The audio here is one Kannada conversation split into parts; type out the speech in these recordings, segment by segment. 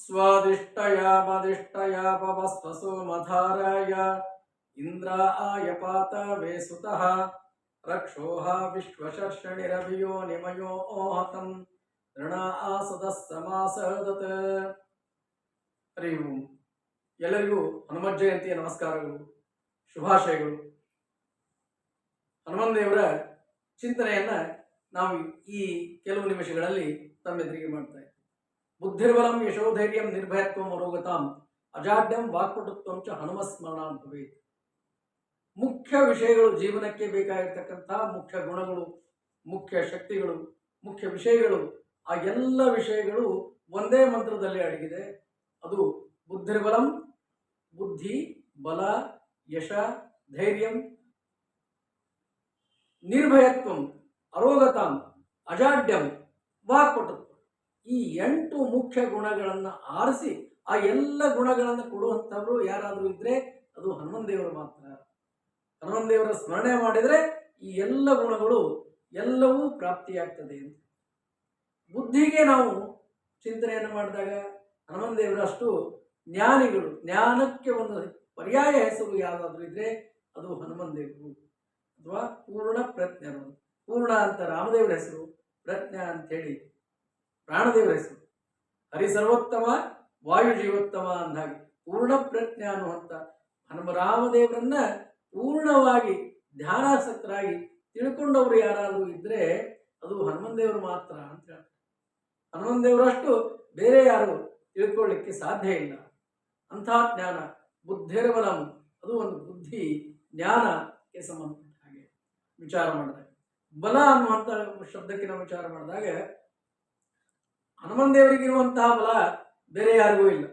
स्वादिष्टया मदिष्टया पवस्वसो मधाराय इन्द्राय पातवे सुतः रक्षोः विश्वशर्षणिरभियो निमयो ओहतं ಋಣಾ ಆಸದಃ ಸಮಾಸದತ್ ಹರಿ ಓಂ ಎಲ್ಲರಿಗೂ ಹನುಮತ್ ಜಯಂತಿಯ ನಮಸ್ಕಾರಗಳು ಶುಭಾಶಯಗಳು ಹನುಮನ್ ದೇವರ ಚಿಂತನೆಯನ್ನ ನಾವು ಈ ಕೆಲವು ನಿಮಿಷಗಳಲ್ಲಿ ತಮ್ಮೆದುರಿಗೆ ಮಾಡ್ತಾ ಇದ್ದೀವಿ ಬುದ್ಧಿರ್ಬಲಂ ಯಶೋಧೈರ್ಯಂ ನಿರ್ಭಯತ್ವಂ ಅರೋಗತಾಂ ಅಜಾಡ್ಯಂ ವಾಕ್ಪಟುತ್ವಂ ಚ ಹನುಮಸ್ಮರಣಾಂ ಭವೇತ್. ಮುಖ್ಯ ವಿಷಯಗಳು ಜೀವನಕ್ಕೆ ಬೇಕಾಗಿರ್ತಕ್ಕಂಥ ಮುಖ್ಯ ಗುಣಗಳು, ಮುಖ್ಯ ಶಕ್ತಿಗಳು, ಮುಖ್ಯ ವಿಷಯಗಳು, ಆ ಎಲ್ಲ ವಿಷಯಗಳು ಒಂದೇ ಮಂತ್ರದಲ್ಲಿ ಅಡಗಿದೆ. ಅದು ಬುದ್ಧಿರ್ಬಲಂ, ಬುದ್ಧಿ, ಬಲ, ಯಶ, ಧೈರ್ಯಂ, ನಿರ್ಭಯತ್ವಂ, ಅರೋಗತಾಂ, ಅಜಾಡ್ಯಂ, ವಾಕ್ಪಟುತ್ವ. ಈ ಎಂಟು ಮುಖ್ಯ ಗುಣಗಳನ್ನು ಆರಿಸಿ ಆ ಎಲ್ಲ ಗುಣಗಳನ್ನು ಕೊಡುವಂಥವ್ರು ಯಾರಾದರೂ ಇದ್ದರೆ ಅದು ಹನುಮನ್ ದೇವರು ಮಾತ್ರ. ಹನುಮನ್ ದೇವರ ಸ್ಮರಣೆ ಮಾಡಿದರೆ ಈ ಎಲ್ಲ ಗುಣಗಳು ಎಲ್ಲವೂ ಪ್ರಾಪ್ತಿಯಾಗ್ತದೆ ಅಂತ. ಬುದ್ಧಿಗೆ ನಾವು ಚಿಂತನೆಯನ್ನು ಮಾಡಿದಾಗ ಹನುಮನ್ ದೇವರಷ್ಟು ಜ್ಞಾನಿಗಳು, ಜ್ಞಾನಕ್ಕೆ ಒಂದು ಪರ್ಯಾಯ ಹೆಸರು ಯಾವುದಾದ್ರೂ ಇದ್ದರೆ ಅದು ಹನುಮನ್ ದೇವರು ಅಥವಾ ಪೂರ್ಣ ಪ್ರಜ್ಞರು. ಪೂರ್ಣ ಅಂತ ರಾಮದೇವರ ಹೆಸರು ಪ್ರಜ್ಞಾ ಅಂತೇಳಿ ಪ್ರಾಣದೇವರ ಹೆಸರು ಹರಿ ಸರ್ವೋತ್ತಮ ವಾಯು ಜೀವೋತ್ತಮ ಅಂದಾಗಿ ಪೂರ್ಣ ಪ್ರಜ್ಞೆ ಅನ್ನುವಂತ ಹನುಮ ರಾಮದೇವರನ್ನ ಪೂರ್ಣವಾಗಿ ಧ್ಯಾನಾಸಕ್ತರಾಗಿ ತಿಳ್ಕೊಂಡವರು ಯಾರಾದರೂ ಇದ್ರೆ ಅದು ಹನುಮನ್ ದೇವರು ಮಾತ್ರ ಅಂತ ಹೇಳ್ತಾರೆ. ಹನುಮನ್ ದೇವರಷ್ಟು ಬೇರೆ ಯಾರು ತಿಳ್ಕೊಳ್ಳಿಕ್ಕೆ ಸಾಧ್ಯ ಇಲ್ಲ. ಅಂಥ ಜ್ಞಾನ, ಬುದ್ಧಿರ್ಬಲಂ, ಅದು ಒಂದು ಬುದ್ಧಿ, ಜ್ಞಾನಕ್ಕೆ ಸಂಬಂಧಪಟ್ಟ ಹಾಗೆ ವಿಚಾರ ಮಾಡಿದಾಗ. ಬಲ ಅನ್ನುವಂಥ ಶಬ್ದಕ್ಕೆ ನಾವು ವಿಚಾರ ಮಾಡಿದಾಗ ಹನುಮನ್ ದೇವರಿಗಿರುವಂತಹ ಬಲ ಬೇರೆ ಯಾರಿಗೂ ಇಲ್ಲ.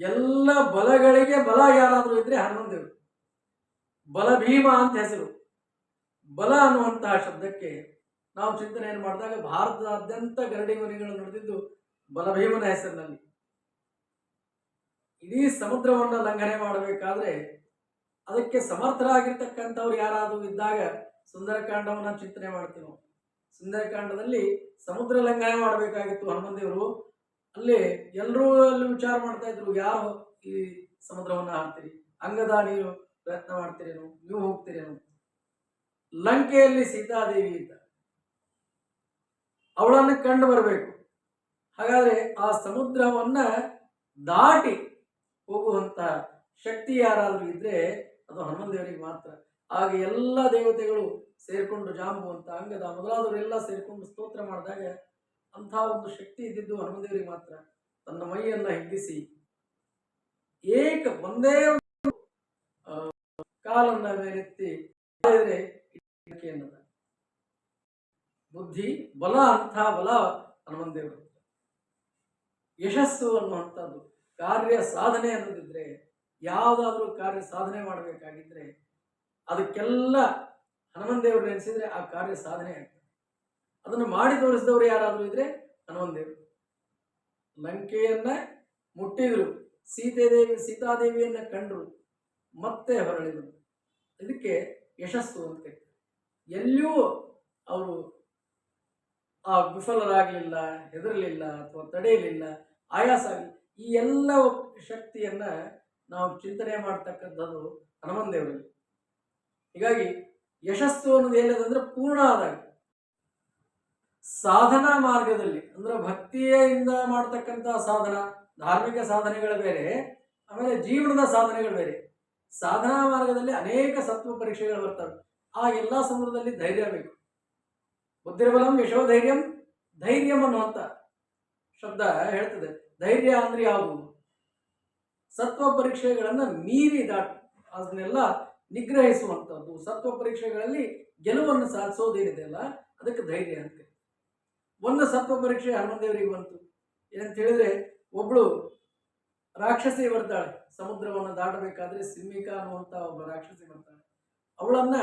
ಎಲ್ಲ ಬಲಗಳಿಗೆ ಬಲ ಯಾರಾದರೂ ಇದ್ರೆ ಹನುಮನ್ ದೇವರು. ಬಲ ಭೀಮ ಅಂತ ಹೆಸರು. ಬಲ ಅನ್ನುವಂತಹ ಶಬ್ದಕ್ಕೆ ನಾವು ಚಿಂತನೆಯನ್ನು ಮಾಡಿದಾಗ ಭಾರತದಾದ್ಯಂತ ಗರಡಿ ಮನೆಗಳು ನಡೆದಿದ್ದು ಬಲಭೀಮನ ಹೆಸರಿನಲ್ಲಿ. ಇಡೀ ಸಮುದ್ರವನ್ನು ಲಂಘನೆ ಮಾಡಬೇಕಾದ್ರೆ ಅದಕ್ಕೆ ಸಮರ್ಥರಾಗಿರ್ತಕ್ಕಂಥವ್ರು ಯಾರಾದರೂ ಇದ್ದಾಗ ಸುಂದರಕಾಂಡವನ್ನು ಚಿಂತನೆ ಮಾಡ್ತೀವಿ ಸುಂದರಕಾಂಡದಲ್ಲಿ ಸಮುದ್ರ ಲಂಘನೆ ಮಾಡಬೇಕಾಗಿತ್ತು ಹನುಮಂದೇವರು ಅಲ್ಲಿ ಎಲ್ಲರೂ ಅಲ್ಲಿ ವಿಚಾರ ಮಾಡ್ತಾ ಇದ್ರು, ಯಾರು ಈ ಸಮುದ್ರವನ್ನ ಹಾಡ್ತೀರಿ? ಅಂಗದ ಪ್ರಯತ್ನ ಮಾಡ್ತೀರೇನು? ನೀವು ಹೋಗ್ತೀರೇನು? ಲಂಕೆಯಲ್ಲಿ ಸೀತಾದೇವಿ ಇದ್ದ. ಅವಳನ್ನು ಕಂಡು ಬರಬೇಕು. ಹಾಗಾದ್ರೆ ಆ ಸಮುದ್ರವನ್ನ ದಾಟಿ ಹೋಗುವಂತ ಶಕ್ತಿ ಯಾರಾದರೂ ಇದ್ರೆ ಅದು ಹನುಮನ್ ದೇವರಿಗೆ ಮಾತ್ರ. ಆಗ ಎಲ್ಲ ದೇವತೆಗಳು ಸೇರ್ಕೊಂಡು ಜಾಂಬುವಂತ ಅಂಗದ ಮೊದಲಾದವರೆಲ್ಲ ಸೇರಿಕೊಂಡು ಸ್ತೋತ್ರ ಮಾಡಿದಾಗ ಅಂಥ ಒಂದು ಶಕ್ತಿ ಇದ್ದಿದ್ದು ಹನುಮದೇವರಿಗೆ ಮಾತ್ರ. ತನ್ನ ಮೈಯನ್ನ ಹಿಗ್ಗಿಸಿ ಏಕ ಒಂದೇ ಕಾಲನ್ನ ಮೇಲೆತ್ತಿ ಬುದ್ಧಿ, ಬಲ ಅಂಥ ಬಲ ಹನುಮಂದೇವರು ಯಶಸ್ಸು ಅನ್ನುವಂಥದ್ದು, ಕಾರ್ಯ ಸಾಧನೆ ಅನ್ನೋದಿದ್ರೆ, ಯಾವುದಾದ್ರೂ ಕಾರ್ಯ ಸಾಧನೆ ಮಾಡಬೇಕಾಗಿದ್ರೆ ಅದಕ್ಕೆಲ್ಲ ಹನುಮನ್ ದೇವರು ನೆನೆಸಿದ್ರೆ ಆ ಕಾರ್ಯ ಸಾಧನೆ ಆಗ್ತದೆ ಅದನ್ನು ಮಾಡಿ ತೋರಿಸಿದವರು ಯಾರಾದರೂ ಇದ್ರೆ ಹನುಮನ್ ದೇವರು. ಲಂಕೆಯನ್ನ ಮುಟ್ಟಿದ್ರು, ಸೀತಾದೇವಿ, ಸೀತಾದೇವಿಯನ್ನ ಕಂಡ್ರು, ಮತ್ತೆ ಹೊರಳಿದರು. ಇದಕ್ಕೆ ಯಶಸ್ಸು ಅಂತ. ಎಲ್ಲಿಯೂ ಅವರು ಆ ವಿಫಲರಾಗಲಿಲ್ಲ, ಹೆದರಲಿಲ್ಲ ಅಥವಾ ತಡೆಯಲಿಲ್ಲ, ಆಯಾಸ ಆಗಲಿ ಈ ಎಲ್ಲ ಶಕ್ತಿಯನ್ನ ನಾವು ಚಿಂತನೆ ಮಾಡ್ತಕ್ಕಂಥದ್ದು ಹನುಮನ್ ದೇವರಲ್ಲಿ. ಹೀಗಾಗಿ ಯಶಸ್ಸು ಅನ್ನೋದು ಏನದಂದ್ರೆ ಪೂರ್ಣ ಆದಾಗ ಸಾಧನಾ ಮಾರ್ಗದಲ್ಲಿ, ಅಂದ್ರೆ ಭಕ್ತಿಯಿಂದ ಮಾಡ್ತಕ್ಕಂಥ ಸಾಧನ, ಧಾರ್ಮಿಕ ಸಾಧನೆಗಳು ಬೇರೆ, ಆಮೇಲೆ ಜೀವನದ ಸಾಧನೆಗಳು ಬೇರೆ. ಸಾಧನಾ ಮಾರ್ಗದಲ್ಲಿ ಅನೇಕ ಸತ್ವ ಪರೀಕ್ಷೆಗಳು ಬರ್ತವೆ. ಆ ಎಲ್ಲ ಸಂದರ್ಭದಲ್ಲಿ ಧೈರ್ಯ ಬೇಕು. ಬುದ್ಧಿರ್ಬಲಂ ಯಶೋಧೈರ್ಯಂ ಧೈರ್ಯಂ ಅನ್ನುವಂಥ ಶಬ್ದ ಹೇಳ್ತದೆ. ಧೈರ್ಯ ಅಂದ್ರೆ ಯಾವುದು? ಸತ್ವ ಪರೀಕ್ಷೆಗಳನ್ನು ಮೀರಿ ದಾಟ್, ಅದನ್ನೆಲ್ಲ ನಿಗ್ರಹಿಸುವಂಥದ್ದು ಸತ್ವ ಪರೀಕ್ಷೆಗಳಲ್ಲಿ ಗೆಲುವನ್ನು ಸಾಧಿಸೋದೇನಿದೆ ಅಲ್ಲ, ಅದಕ್ಕೆ ಧೈರ್ಯ ಅಂತ. ಒಂದು ಸತ್ವ ಪರೀಕ್ಷೆ ಹನುಮದೇವರಿಗೆ ಬಂತು. ಏನಂತ ಹೇಳಿದ್ರೆ, ಒಬ್ಳು ರಾಕ್ಷಸಿ ಬರ್ತಾಳೆ. ಸಮುದ್ರವನ್ನು ದಾಟಬೇಕಾದ್ರೆ ಸಿಮ್ಮಿಕಾ ಅನ್ನುವಂಥ ಒಬ್ಬ ರಾಕ್ಷಸಿ ಬರ್ತಾಳೆ. ಅವಳನ್ನ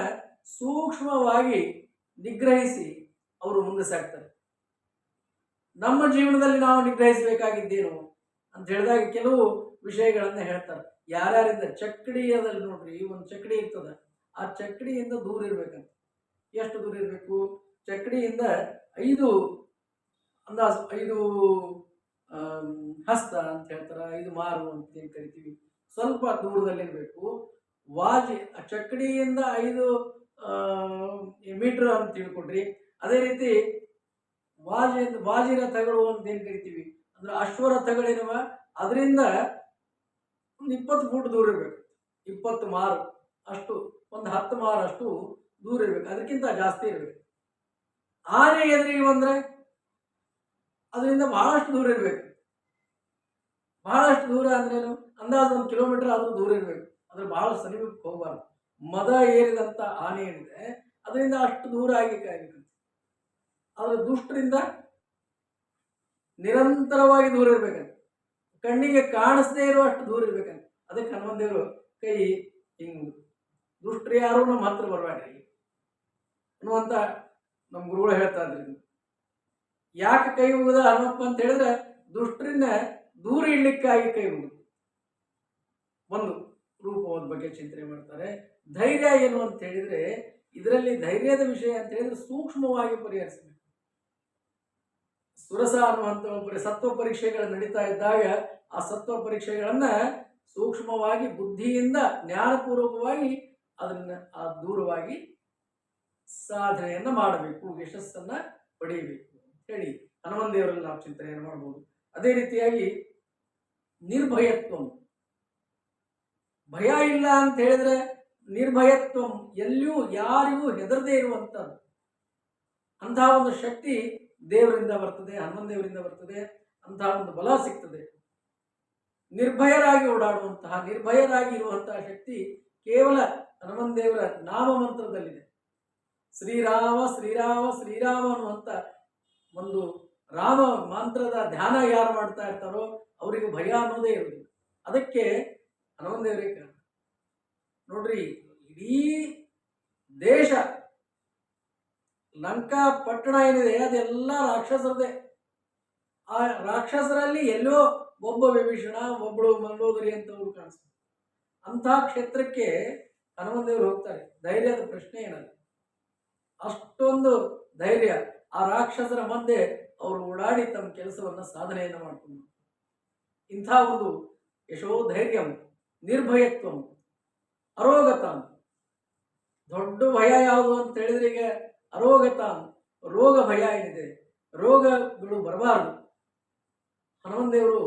ಸೂಕ್ಷ್ಮವಾಗಿ ನಿಗ್ರಹಿಸಿ ಅವರು ಮುಂದೆ ಸಾಕ್ತಾರೆ. ನಮ್ಮ ಜೀವನದಲ್ಲಿ ನಾವು ನಿಗ್ರಹಿಸಬೇಕಾಗಿದ್ದೇನು ಅಂತ ಹೇಳಿದಾಗ ಕೆಲವು ವಿಷಯಗಳನ್ನು ಹೇಳ್ತಾರೆ. ಯಾರ್ಯಾರಿಂದ ಚಕ್ಕಡಿಯದಲ್ಲಿ ನೋಡ್ರಿ, ಒಂದು ಚಕ್ಕಡಿ ಇರ್ತದ. ಆ ಚಕ್ಕಡಿಯಿಂದ ದೂರ ಇರ್ಬೇಕಂತ. ಎಷ್ಟು ದೂರ ಇರಬೇಕು? ಚಕ್ಕಡಿಯಿಂದ ಐದು ಅಂದಾಜು, ಐದು ಹಸ್ತ ಅಂತ ಹೇಳ್ತಾರೆ, ಐದು ಮಾರು ಅಂತ ಏನು ಕರಿತೀವಿ. ಸ್ವಲ್ಪ ದೂರದಲ್ಲಿರಬೇಕು ವಾಜಿ, ಆ ಚಕ್ಕಡಿಯಿಂದ ಐದು ಮೀಟರ್ ಅಂತ ತಿಳ್ಕೊಡ್ರಿ. ಅದೇ ರೀತಿ ವಾಜಿ ವಾಜಿರಥಗಳು ಅಂತ ಏನು ಕರಿತೀವಿ? ಅಂದ್ರೆ ಅಶ್ವರ ಅಶ್ವರಥಗಳೇನವ? ಅದರಿಂದ ಒಂದು ಇಪ್ಪತ್ತು ಫೂಟ್ ದೂರ ಇರಬೇಕು. ಇಪ್ಪತ್ತು ಮಾರು, ಅಷ್ಟು, ಒಂದು ಹತ್ತು ಮಾರು ಅಷ್ಟು ದೂರ ಇರಬೇಕು. ಅದಕ್ಕಿಂತ ಜಾಸ್ತಿ ಇರಬೇಕು. ಆನೆ ಎದುರಿಗೆ ಬಂದ್ರೆ ಅದರಿಂದ ಬಹಳಷ್ಟು ದೂರ ಇರಬೇಕು. ಬಹಳಷ್ಟು ದೂರ ಅಂದ್ರೇನು ಅಂದಾಜು ಒಂದು ಕಿಲೋಮೀಟರ್ ಆದರೂ ದೂರ ಇರಬೇಕು. ಅದ್ರ ಬಹಳ ಸಮೀಪಕ್ಕೆ ಹೋಗಬಾರ್ದು. ಮದ ಏರಿದಂಥ ಆನೆ ಏನಿದೆ, ಅದರಿಂದ ಅಷ್ಟು ದೂರ ಆಗಿ ಆದರೆ ದುಷ್ಟರಿಂದ ನಿರಂತರವಾಗಿ ದೂರ ಇರ್ಬೇಕಂತ ಕಣ್ಣಿಗೆ ಕಾಣಿಸದೇ ಇರೋ ಅಷ್ಟು ದೂರ ಇರ್ಬೇಕಂತ. ಅದಕ್ಕೆ ಹನುಮಂತೇವರು ಕೈ ಹಿಂಗೆ ದುಷ್ಟರು ಯಾರು ನಮ್ಮ ಹತ್ರ ಬರಬೇಡ್ರಿ. ಅನ್ನುವಂತ ನಮ್ಮ ಗುರುಗಳು ಹೇಳ್ತಾ ಇದ್ರಿ. ಯಾಕೆ ಕೈ ಮುಗಿದ ಹನುಮಪ್ಪ ಅಂತ ಹೇಳಿದ್ರೆ ದುಷ್ಟರಿಂದ ದೂರ ಇಡ್ಲಿಕ್ಕಾಗಿ ಕೈ ಮುಗಿದು. ಒಂದು ರೂಪವಾದ ಬಗ್ಗೆ ಚಿಂತನೆ ಮಾಡ್ತಾರೆ. ಧೈರ್ಯ ಏನು ಅಂತ ಹೇಳಿದ್ರೆ, ಇದರಲ್ಲಿ ಧೈರ್ಯದ ವಿಷಯ ಅಂತ ಹೇಳಿದ್ರೆ ಸೂಕ್ಷ್ಮವಾಗಿ ಪರಿಹರಿಸಬೇಕು. ಸುರಸ ಅನ್ನುವಂಥ ಒಬ್ಬರ ಸತ್ವ ಪರೀಕ್ಷೆಗಳು ನಡೀತಾ ಇದ್ದಾಗ ಆ ಸತ್ವ ಪರೀಕ್ಷೆಗಳನ್ನು ಸೂಕ್ಷ್ಮವಾಗಿ ಬುದ್ಧಿಯಿಂದ ಜ್ಞಾನಪೂರ್ವಕವಾಗಿ ಅದನ್ನ ಆ ದೂರವಾಗಿ ಸಾಧನೆಯನ್ನು ಮಾಡಬೇಕು, ಯಶಸ್ಸನ್ನ ಪಡೆಯಬೇಕು ಹೇಳಿ ಹನುಮನ್ ದೇವರಲ್ಲಿ ನಾವು ಚಿಂತನೆಯನ್ನು ಮಾಡಬಹುದು ಅದೇ ರೀತಿಯಾಗಿ ನಿರ್ಭಯತ್ವ. ಭಯ ಇಲ್ಲ ಅಂತ ಹೇಳಿದ್ರೆ ನಿರ್ಭಯತ್ವ ಎಲ್ಲಿಯೂ ಯಾರಿಗೂ ಹೆದರದೇ ಇರುವಂಥದ್ದು ಅಂತಹ ಒಂದು ಶಕ್ತಿ ದೇವರಿಂದ ಬರ್ತದೆ, ಹನುಮನ್ ದೇವರಿಂದ ಬರ್ತದೆ, ಅಂತಹ ಒಂದು ಬಲ ಸಿಗ್ತದೆ. ನಿರ್ಭಯರಾಗಿ ಓಡಾಡುವಂತಹ, ನಿರ್ಭಯರಾಗಿ ಇರುವಂತಹ ಶಕ್ತಿ ಕೇವಲ ಹನುಮನ್ ದೇವರ ನಾಮ ಮಂತ್ರದಲ್ಲಿದೆ. ಶ್ರೀರಾಮ ಶ್ರೀರಾಮ ಶ್ರೀರಾಮ ಅನ್ನುವಂಥ ಒಂದು ರಾಮ ಮಂತ್ರದ ಧ್ಯಾನ ಯಾರು ಮಾಡ್ತಾ ಇರ್ತಾರೋ ಅವರಿಗೆ ಭಯ ಅನ್ನೋದೇ ಇರುವುದಿಲ್ಲ. ಅದಕ್ಕೆ ಹನುಮನ್ ದೇವರೇ ಕಾರಣ. ನೋಡ್ರಿ, ಇಡೀ ದೇಶ ಲಂಕಾ ಪಟ್ಟಣ ಏನಿದೆ, ಅದೆಲ್ಲ ರಾಕ್ಷಸರದೇ ಆ ರಾಕ್ಷಸರಲ್ಲಿ ಎಲ್ಲೋ ಒಬ್ಬ ವಿಭೀಷಣ ಒಬ್ಬಳು ಮಂಡೋದರಿ ಅಂತವರು ಕಾಣಿಸ್ತಾರೆ. ಅಂಥ ಕ್ಷೇತ್ರಕ್ಕೆ ಹನುಮಂದೇವರು ಹೋಗ್ತಾರೆ. ಧೈರ್ಯದ ಪ್ರಶ್ನೆ ಏನಲ್ಲ ಅಷ್ಟೊಂದು ಧೈರ್ಯ ಆ ರಾಕ್ಷಸರ ಮಧ್ಯೆ ಅವರು ಓಡಾಡಿ ತಮ್ಮ ಕೆಲಸವನ್ನ ಸಾಧನೆಯನ್ನು ಮಾಡ್ಕೊಂಡು ಇಂಥ ಒಂದು ಯಶೋ ಧೈರ್ಯಂ ನಿರ್ಭಯತ್ವಂ, ಅರೋಗತ. ದೊಡ್ಡ ಭಯ ಯಾವುದು ಅಂತ ಹೇಳಿದ್ರೆ ಈಗ ಅರೋಗತಾಂ ರೋಗ ಭಯ ಏನಿದೆ, ರೋಗಗಳು ಬರಬಾರದು. ಹನುಮಂದೇವರು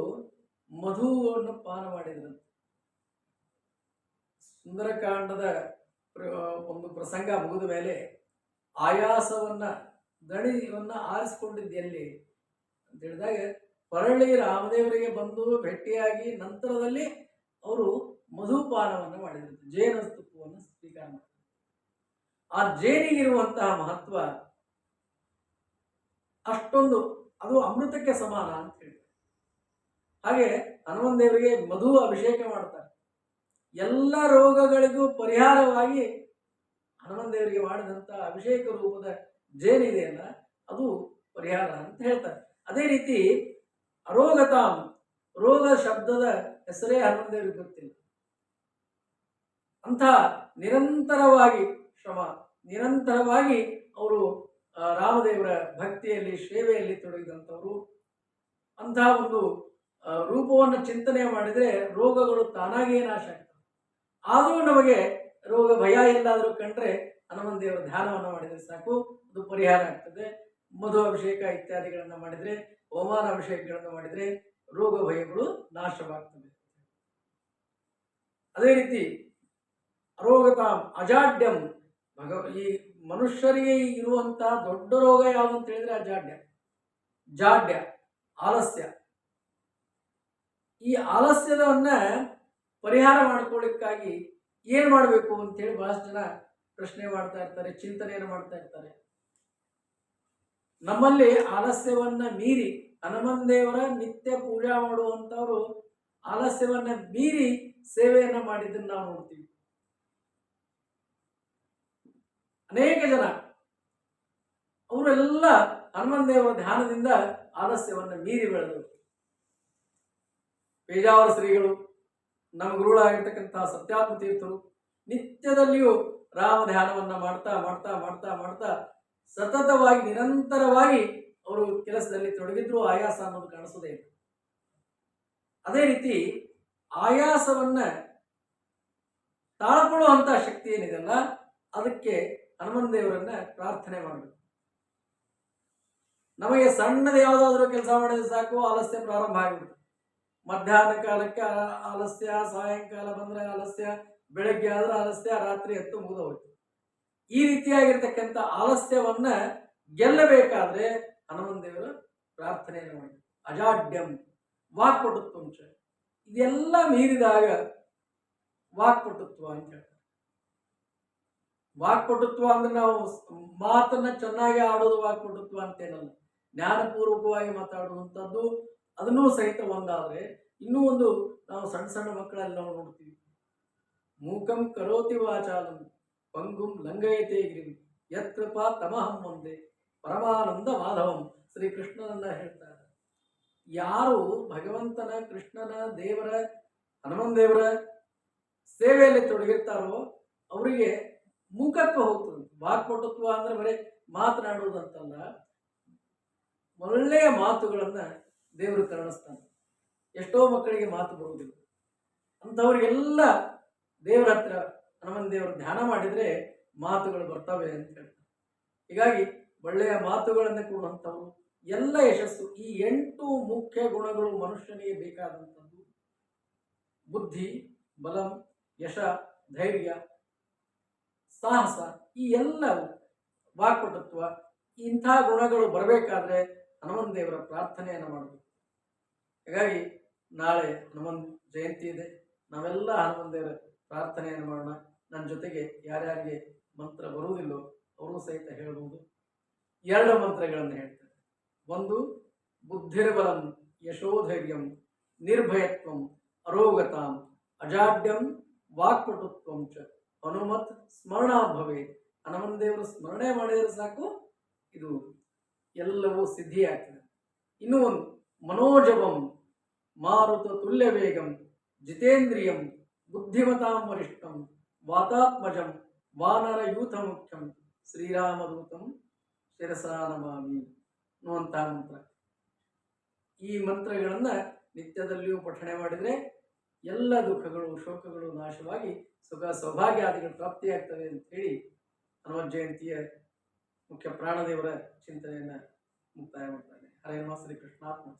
ಮಧುವನ್ನು ಪಾನ ಮಾಡಿದರು. ಸುಂದರಕಾಂಡದ ಒಂದು ಪ್ರಸಂಗ ಮುಗಿದ ಮೇಲೆ ಆಯಾಸವನ್ನ, ದಣಿವನ್ನ ಆರಿಸಿಕೊಂಡಿದ್ದೆಲ್ಲಿ ಅಂತ ಹೇಳಿದಾಗ ಹೊರಳಿ ರಾಮದೇವರಿಗೆ ಬಂದು ಭೇಟಿಯಾಗಿ ನಂತರದಲ್ಲಿ ಅವರು ಮಧುಪಾನವನ್ನು ಮಾಡಿದರು. ಜೇನು ತುಪ್ಪವನ್ನು ಸ್ವೀಕಾರ ಮಾಡಿದ್ರು ಆ ಜೇನಿಗಿರುವಂತಹ ಮಹತ್ವ ಅಷ್ಟೊಂದು, ಅದು ಅಮೃತಕ್ಕೆ ಸಮಾನ ಅಂತ ಹೇಳ್ತಾರೆ. ಹಾಗೆ ಹನುಮನ್ ದೇವರಿಗೆ ಮಧು ಅಭಿಷೇಕ ಮಾಡ್ತಾರೆ. ಎಲ್ಲ ರೋಗಗಳಿಗೂ ಪರಿಹಾರವಾಗಿ ಹನುಮನ್ ದೇವರಿಗೆ ಮಾಡಿದಂಥ ಅಭಿಷೇಕ ರೂಪದ ಜೇನಿದೆಯಲ್ಲ, ಅದು ಪರಿಹಾರ ಅಂತ ಹೇಳ್ತಾರೆ. ಅದೇ ರೀತಿ ಅರೋಗತಾಂ, ರೋಗ ಶಬ್ದದ ಹೆಸರೇ ಹನುಮನ್ ದೇವರಿಗೆ ಗೊತ್ತಿಲ್ಲ. ಅಂಥ ನಿರಂತರವಾಗಿ ಶ್ರಮ ನಿರಂತರವಾಗಿ ಅವರು ರಾಮದೇವರ ಭಕ್ತಿಯಲ್ಲಿ ಸೇವೆಯಲ್ಲಿ ತೊಡಗಿದಂಥವರು. ಅಂತಹ ಒಂದು ರೂಪವನ್ನು ಚಿಂತನೆ ಮಾಡಿದರೆ ರೋಗಗಳು ತಾನಾಗಿಯೇ ನಾಶ ಆಗ್ತವೆ. ಆದರೂ ನಮಗೆ ರೋಗ ಭಯ ಎಲ್ಲಾದರೂ ಕಂಡ್ರೆ ಹನುಮನ್ ದೇವರ ಧ್ಯಾನವನ್ನು ಮಾಡಿದರೆ ಸಾಕು, ಅದು ಪರಿಹಾರ ಆಗ್ತದೆ. ಮಧು ಅಭಿಷೇಕ ಇತ್ಯಾದಿಗಳನ್ನು ಮಾಡಿದರೆ ಹೋಮಾನ ಅಭಿಷೇಕಗಳನ್ನು ಮಾಡಿದರೆ ರೋಗ ಭಯಗಳು ನಾಶವಾಗ್ತವೆ. ಅದೇ ರೀತಿ, ಅರೋಗತಾಂ ಅಜಾಡ್ಯಂ ಭಗ ಈ ಮನುಷ್ಯರಿಗೆ ಇರುವಂತಹ ದೊಡ್ಡ ರೋಗ ಯಾವುದು ಅಂತ ಹೇಳಿದ್ರೆ ಅಜಾಡ್ಯ ಜಾಡ್ಯ. ಆಲಸ್ಯ. ಈ ಆಲಸ್ಯದವನ್ನ ಪರಿಹಾರ ಮಾಡ್ಕೊಳ್ಳಿಕ್ಕಾಗಿ ಏನ್ ಮಾಡಬೇಕು ಅಂತೇಳಿ ಬಹಳಷ್ಟು ಜನ ಪ್ರಶ್ನೆ ಮಾಡ್ತಾ ಇರ್ತಾರೆ, ಚಿಂತನೆಯನ್ನು ಮಾಡ್ತಾ ಇರ್ತಾರೆ. ನಮ್ಮಲ್ಲಿ ಆಲಸ್ಯವನ್ನ ಮೀರಿ ಹನುಮನ್ ದೇವರ ನಿತ್ಯ ಪೂಜಾ ಮಾಡುವಂಥವರು ಆಲಸ್ಯವನ್ನ ಮೀರಿ ಸೇವೆಯನ್ನ ಮಾಡಿದ್ದನ್ನು ನಾವು ನೋಡ್ತೀವಿ. ಅನೇಕ ಜನ ಅವರೆಲ್ಲ ಹನುಮನ್ ದೇವರ ಧ್ಯಾನದಿಂದ ಆಲಸ್ಯವನ್ನು ಮೀರಿ ಬೆಳೆದರು. ಪೇಜಾವರ ಶ್ರೀಗಳು ನಮ್ಮ ಗುರುಗಳಾಗಿರ್ತಕ್ಕಂತಹ ಸತ್ಯಾತ್ಮ ತೀರ್ಥರು ನಿತ್ಯದಲ್ಲಿಯೂ ರಾಮ ಧ್ಯಾನವನ್ನ ಮಾಡ್ತಾ ಮಾಡ್ತಾ ಮಾಡ್ತಾ ಮಾಡ್ತಾ ಸತತವಾಗಿ, ನಿರಂತರವಾಗಿ ಅವರು ಕೆಲಸದಲ್ಲಿ ತೊಡಗಿದ್ರು, ಆಯಾಸ ಅನ್ನೋದು ಕಾಣಿಸೋದೇ ಅದೇ ರೀತಿ ಆಯಾಸವನ್ನ ತಾಳ್ಕೊಳ್ಳುವಂತಹ ಶಕ್ತಿ ಏನಿದೆಲ್ಲ ಅದಕ್ಕೆ ಹನುಮನ್ ದೇವರನ್ನ ಪ್ರಾರ್ಥನೆ ಮಾಡಬೇಕು ನಮಗೆ ಸಣ್ಣದ ಯಾವುದಾದ್ರೂ ಕೆಲಸ ಮಾಡಿದ್ರೆ ಸಾಕು, ಆಲಸ್ಯ ಪ್ರಾರಂಭ ಆಗಿಬಿಡುತ್ತೆ. ಮಧ್ಯಾಹ್ನ ಕಾಲಕ್ಕೆ ಆಲಸ್ಯ, ಸಾಯಂಕಾಲ ಬಂದ್ರೆ ಆಲಸ್ಯ, ಬೆಳಗ್ಗೆ ಆದ್ರೆ ಆಲಸ್ಯ, ರಾತ್ರಿ ಎತ್ತು ಮುಗಿದೋಯ್ತು ಈ ರೀತಿಯಾಗಿರ್ತಕ್ಕಂಥ ಆಲಸ್ಯವನ್ನ ಗೆಲ್ಲಬೇಕಾದ್ರೆ ಹನುಮನ್ ದೇವರ ಪ್ರಾರ್ಥನೆಯನ್ನು ಮಾಡಿ ಅಜಾಡ್ಯಂ ವಾಕ್ಪಟುತ್ವಂಶ ಇದೆಲ್ಲ ಮೀರಿದಾಗ ವಾಕ್ಪಟುತ್ವ ಅಂತ ಹೇಳ್ತಾರೆ. ವಾಕ್ಪಟುತ್ವ ಅಂದ್ರೆ ನಾವು ಮಾತನ್ನ ಚೆನ್ನಾಗಿ ಆಡೋದು ವಾಕ್ಪಟುತ್ವ ಅಂತೇನಲ್ಲ. ಜ್ಞಾನಪೂರ್ವಕವಾಗಿ ಮಾತಾಡುವಂಥದ್ದು ಅದನ್ನೂ ಸಹಿತ ಒಂದಾದ್ರೆ ಇನ್ನೂ ಒಂದು ನಾವು ಸಣ್ಣ ಸಣ್ಣ ಮಕ್ಕಳಲ್ಲಿ ನಾವು ನೋಡ್ತೀವಿ. ಮೂಕಂ ಕರೋತಿ ವಾಚಾಲಂ, ಪಂಗುಂ ಲಂಗಯತೆ ಗಿರಿಂ, ಯತ್ಕೃಪಾ ತಮಹಂ ಒಂದೇ ಪರಮಾನಂದ ಮಾಧವಂ ಶ್ರೀ ಕೃಷ್ಣನನ್ನ ಹೇಳ್ತಾರೆ ಯಾರು ಭಗವಂತನ, ಕೃಷ್ಣನ, ದೇವರ ಹನುಮನ್ ದೇವರ ಸೇವೆಯಲ್ಲಿ ತೊಡಗಿರ್ತಾರೋ ಅವರಿಗೆ ಮೂಕತ್ವ ಹೋಗ್ತದೆ ವಾಕ್ಪಟುತ್ವ ಅಂದ್ರೆ ಬರೀ ಮಾತನಾಡುವುದಂತಲ್ಲ ಒಳ್ಳೆಯ ಮಾತುಗಳನ್ನು ದೇವರು ಕರುಣಿಸ್ತಾನೆ. ಎಷ್ಟೋ ಮಕ್ಕಳಿಗೆ ಮಾತು ಬರುವುದಿಲ್ಲ. ಅಂಥವ್ರಿಗೆಲ್ಲ ದೇವರ ಹತ್ರ ಹನುಮನ್ ದೇವರು ಧ್ಯಾನ ಮಾಡಿದ್ರೆ ಮಾತುಗಳು ಬರ್ತವೆ ಅಂತ ಹೇಳ್ತಾರೆ. ಹೀಗಾಗಿ ಒಳ್ಳೆಯ ಮಾತುಗಳನ್ನು ಕೊಡುವಂಥವ್ರು, ಎಲ್ಲ ಯಶಸ್ಸು, ಈ ಎಂಟು ಮುಖ್ಯ ಗುಣಗಳು ಮನುಷ್ಯನಿಗೆ ಬೇಕಾದಂಥದ್ದು. ಬುದ್ಧಿ, ಬಲಂ, ಯಶ, ಧೈರ್ಯ ಸಾಹಸ, ಈ ಎಲ್ಲ ವಾಕ್ಪಟುತ್ವ, ಇಂಥ ಗುಣಗಳು ಬರಬೇಕಾದ್ರೆ ಹನುಮನ್ ದೇವರ ಪ್ರಾರ್ಥನೆಯನ್ನು ಮಾಡಬೇಕು. ಹಾಗಾಗಿ ನಾಳೆ ಹನುಮನ್ ಜಯಂತಿ ಇದೆ. ನಾವೆಲ್ಲ ಹನುಮನ್ ದೇವರ ಪ್ರಾರ್ಥನೆಯನ್ನು ಮಾಡೋಣ. ನನ್ನ ಜೊತೆಗೆ ಯಾರ್ಯಾರಿಗೆ ಮಂತ್ರ ಬರುವುದಿಲ್ಲೋ ಅವರು ಸಹಿತ ಹೇಳಬಹುದು ಎರಡು ಮಂತ್ರಗಳನ್ನು ಹೇಳ್ತಾರೆ ಒಂದು, ಬುದ್ಧಿರ್ಬಲಂ ಯಶೋಧೈರ್ಯಂ ನಿರ್ಭಯತ್ವಂ ಅರೋಗತಾಂ ಅಜಾಡ್ಯಂ ವಾಕ್ಪಟುತ್ವಂ ಚ. ಹನುಮತ್ ಸ್ಮರಣ ಭವೆ. ಹನುಮನ್ ದೇವರು ಸ್ಮರಣೆ ಮಾಡಿದರೆ ಸಾಕು, ಇದು ಎಲ್ಲವೂ ಸಿದ್ಧಿಯಾಗ್ತದೆ. ಇನ್ನು ಒಂದು, ಮನೋಜವಂ, ಮಾರುತ ತುಲ್ಯ ವೇಗಂ ಜಿತೇಂದ್ರಿಯಂ ಬುದ್ಧಿಮತಾಂ ವರಿಷ್ಠಂ ವಾತಾತ್ಮಜಂ, ವಾನರ ಯೂಥ ಮುಖ್ಯಂ ಶ್ರೀರಾಮದೂತಂ, ಶಿರಸಾ ನಮಾಮಿ ಅನ್ನುವಂತಹ ಮಂತ್ರ. ಈ ಮಂತ್ರಗಳನ್ನು ನಿತ್ಯದಲ್ಲಿಯೂ ಪಠಣೆ ಮಾಡಿದರೆ ಎಲ್ಲ ದುಃಖಗಳು, ಶೋಕಗಳು ನಾಶವಾಗಿ ಸುಖ ಸೌಭಾಗ್ಯಾದಿಗಳು ಪ್ರಾಪ್ತಿಯಾಗ್ತವೆ ಅಂತ ಹೇಳಿ ಹನುಮತ್ ಜಯಂತಿಯ ಮುಖ್ಯ ಪ್ರಾಣದೇವರ ಚಿಂತನೆಯನ್ನು ಮುಕ್ತಾಯ ಮಾಡ್ತಾನೆ ಹರೇ ಶ್ರೀ ಕೃಷ್ಣಾತ್ಮ